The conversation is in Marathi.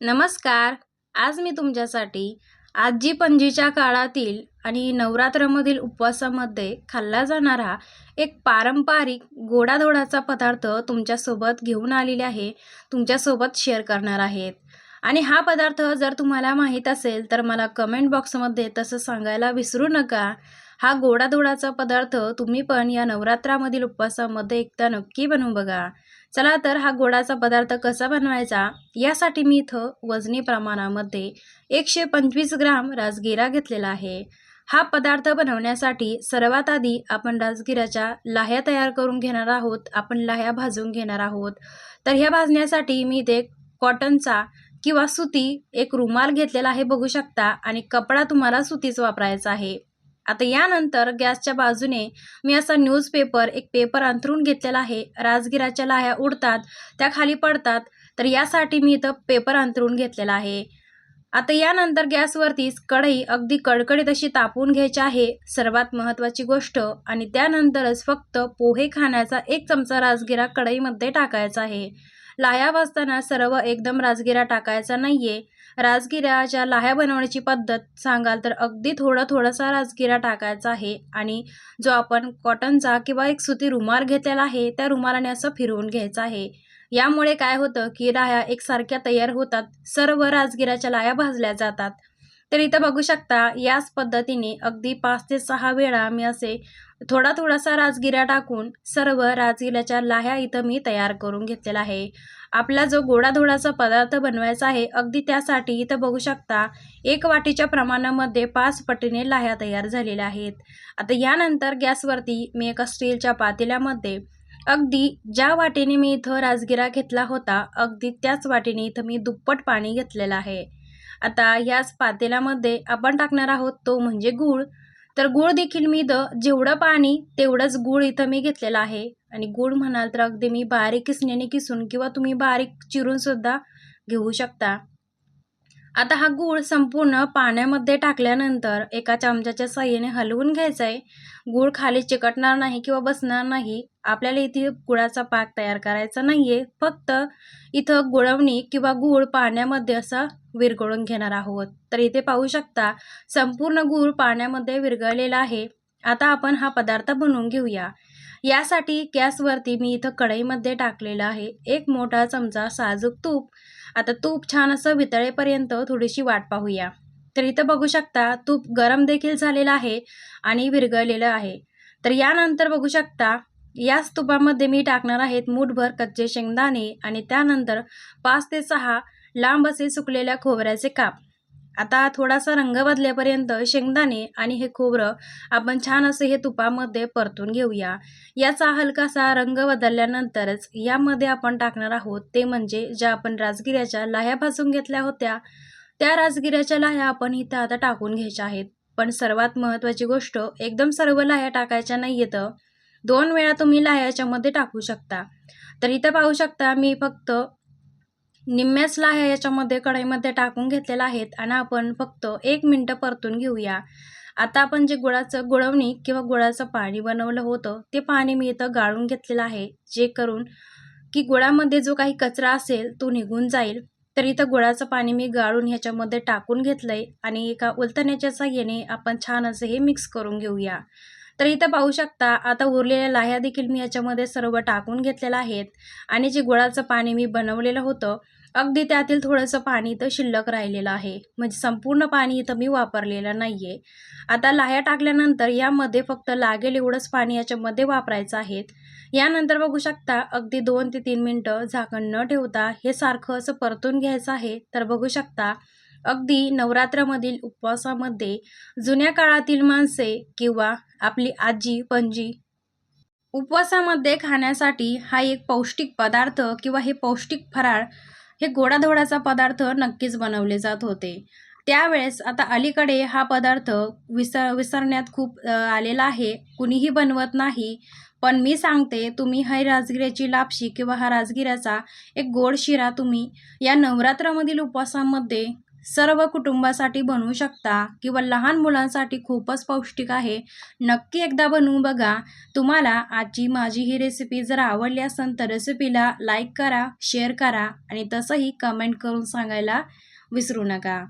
नमस्कार. आज मी तुमच्यासाठी आजी पणजीच्या काळातील आणि नवरात्रामधील उपवासामध्ये खाल्ला जाणारा एक पारंपरिक गोडाधोडाचा पदार्थ तुमच्यासोबत घेऊन आलेले आहे तुमच्यासोबत शेअर करणार आहेत. आणि हा पदार्थ जर तुम्हाला माहीत असेल तर मला कमेंट बॉक्समध्ये तसं सांगायला विसरू नका. हा गोडाधोडाचा पदार्थ तुम्ही पण या नवरात्रामधील उपवासामध्ये एकदा नक्की बनवून बघा. चला तर हा गोडाचा पदार्थ कसा बनवायचा? यासाठी मी इथं वजनी प्रमाणामध्ये एकशे पंचवीस ग्राम राजगिरा घेतलेला आहे. हा पदार्थ बनवण्यासाठी सर्वात आधी आपण राजगिराच्या लाह्या तयार करून घेणार आहोत. आपण लाह्या भाजून घेणार आहोत. तर ह्या भाजण्यासाठी मी इथे कॉटनचा किंवा सुती एक रुमाल घेतलेला आहे बघू शकता. आणि कपडा तुम्हाला सुतीच वापरायचा आहे. आता यानंतर गॅसच्या बाजूने मी असा न्यूजपेपर एक पेपर अंथरून घेतलेला आहे. राजगिराच्या लाह्या उडतात त्या खाली पडतात तर यासाठी मी इथं पेपर अंथरून घेतलेला आहे. आता यानंतर गॅसवरतीच कढई अगदी कडकडीत अशी तापवून घ्यायची आहे. सर्वात महत्त्वाची गोष्ट आणि त्यानंतरच फक्त पोहे खाण्याचा एक चमचा राजगिरा कढईमध्ये टाकायचा आहे. लाह्या भाजताना सर्व एकदम राजगिरा टाकायचा नाहीये. राजगिराच्या लाह्या बनवण्याची पद्धत सांगाल तर अगदी थोडं थोडासा राजगिरा टाकायचा आहे आणि जो आपण कॉटनचा किंवा एक सुती रुमाल घेतलेला आहे त्या रुमालाने असं फिरवून घ्यायचं आहे. यामुळे काय होतं की लाह्या एकसारख्या तयार होतात. सर्व राजगिराच्या लाह्या भाजल्या जातात. तर इथं बघू शकता याच पद्धतीने अगदी पाच ते सहा वेळा मी असे थोडा थोडासा राजगिरा टाकून सर्व राजगिराच्या लाह्या इथं मी तयार करून घेतलेला आहे. आपला जो गोडाधोडाचा पदार्थ बनवायचा आहे अगदी त्यासाठी इथं बघू शकता एक वाटीच्या प्रमाणामध्ये पाच पटीने लाह्या तयार झालेल्या आहेत. आता यानंतर गॅसवरती मी एका स्टीलच्या पातेल्यामध्ये अगदी ज्या वाटीने मी इथं राजगिरा घेतला होता अगदी त्याच वाटेने इथं मी दुप्पट पाणी घेतलेलं आहे. आता ह्याच पातेल्यामध्ये आपण टाकणार आहोत तो म्हणजे गूळ. तर गूळ देखील मी इथं जेवढं पाणी तेवढंच गूळ इथं मी घेतलेलं आहे. आणि गूळ म्हणाल तर अगदी मी बारीक किसण्याने किसून किंवा तुम्ही बारीक चिरून सुद्धा घेऊ शकता. आता हा गूळ संपूर्ण पाण्यामध्ये टाकल्यानंतर एका चमच्याच्या साह्याने हलवून घ्यायचा आहे गूळ खाली चिकटणार नाही किंवा बसणार नाही. आपल्याला इथे गुळाचा पाक तयार करायचा नाही आहे फक्त इथं गुळवणी किंवा गूळ पाण्यामध्ये असं विरघळून घेणार आहोत. तर इथे पाहू शकता संपूर्ण गूळ पाण्यामध्ये विरघळलेला आहे. आता आपण हा पदार्थ बनवून घेऊया. यासाठी गॅसवरती मी इथं कढईमध्ये टाकलेलं आहे. एक मोठा चमचा साजूक तूप. आता तूप छान असं वितळेपर्यंत थोडीशी वाट पाहूया. तर इथं बघू शकता तूप गरम देखील झालेलं आहे आणि विरघळलेलं आहे. तर यानंतर बघू शकता याच तुपामध्ये मी टाकणार आहेत मूठभर कच्चे शेंगदाणे आणि त्यानंतर पाच ते सहा लांब असे सुकलेल्या खोबऱ्याचे काप. आता थोडासा रंग बदलेपर्यंत शेंगदाणे आणि हे खोबरं आपण छान असे हे तुपामध्ये परतून घेऊया. याचा हलकासा रंग बदलल्यानंतरच यामध्ये आपण टाकणार आहोत ते म्हणजे ज्या आपण राजगिऱ्याच्या लाह्या भाजून घेतल्या होत्या त्या राजगिऱ्याच्या लाह्या आपण इथं आता टाकून घ्यायच्या आहेत. पण सर्वात महत्त्वाची गोष्ट एकदम सर्व लाह्या टाकायच्या नाही येतं दोन वेळा तुम्ही लाह्याच्यामध्ये टाकू शकता. तर इथं पाहू शकता मी फक्त निम्म्याच लाह्या याच्यामध्ये कढईमध्ये टाकून घेतलेल्या आहेत आणि आपण फक्त एक मिनटं परतून घेऊया. आता आपण जे गुळाचं गुळवणी किंवा गुळाचं पाणी बनवलं होतं ते पाणी मी इथं गाळून घेतलेलं आहे जे करून की गुळामध्ये जो काही कचरा असेल तो निघून जाईल. तर इथं गुळाचं पाणी मी गाळून ह्याच्यामध्ये टाकून घेतलं आहे आणि एका उलतण्याच्या साह्याने आपण छान असं हे मिक्स करून घेऊया. तर इथं पाहू शकता आता उरलेल्या लाह्या देखील मी याच्यामध्ये सर्व टाकून घेतलेल्या आहेत. आणि जे गुळाचं पाणी मी बनवलेलं होतं अगदी त्यातील थोडंसं पाणी इथं शिल्लक राहिलेलं आहे. म्हणजे संपूर्ण पाणी इथं मी वापरलेलं नाही आहे आता लाह्या टाकल्यानंतर यामध्ये फक्त लागेल एवढंच पाणी याच्यामध्ये वापरायचं आहे. यानंतर बघू शकता अगदी दोन ते तीन मिनटं झाकण न ठेवता हे सारखं असं परतून घ्यायचं आहे. तर बघू शकता अगदी नवरात्रामधील उपवासामध्ये जुन्या काळातील माणसे किंवा आपली आजी पणजी उपवासामध्ये खाण्यासाठी हा एक पौष्टिक पदार्थ किंवा हे पौष्टिक फराळ हे गोडाधोडाचा पदार्थ नक्कीच बनवले जात होते. त्यावेळेस आता अलीकडे हा पदार्थ विसर विसरण्यात खूप आलेला आहे. कुणीही बनवत नाही. पण मी सांगते तुम्ही हा राजगिऱ्याची लापशी किंवा हा राजगिऱ्याचा एक गोड शिरा तुम्ही या नवरात्रामधील उपवासामध्ये सर्व कुटुंबासाठी बनवू शकता किंवा लहान मुलांसाठी खूपच पौष्टिक आहे. नक्की एकदा बनवून बघा. तुम्हाला आजची माझी ही रेसिपी जर आवडली असेल तर रेसिपीला लाईक करा शेअर करा आणि तसंही कमेंट करून सांगायला विसरू नका.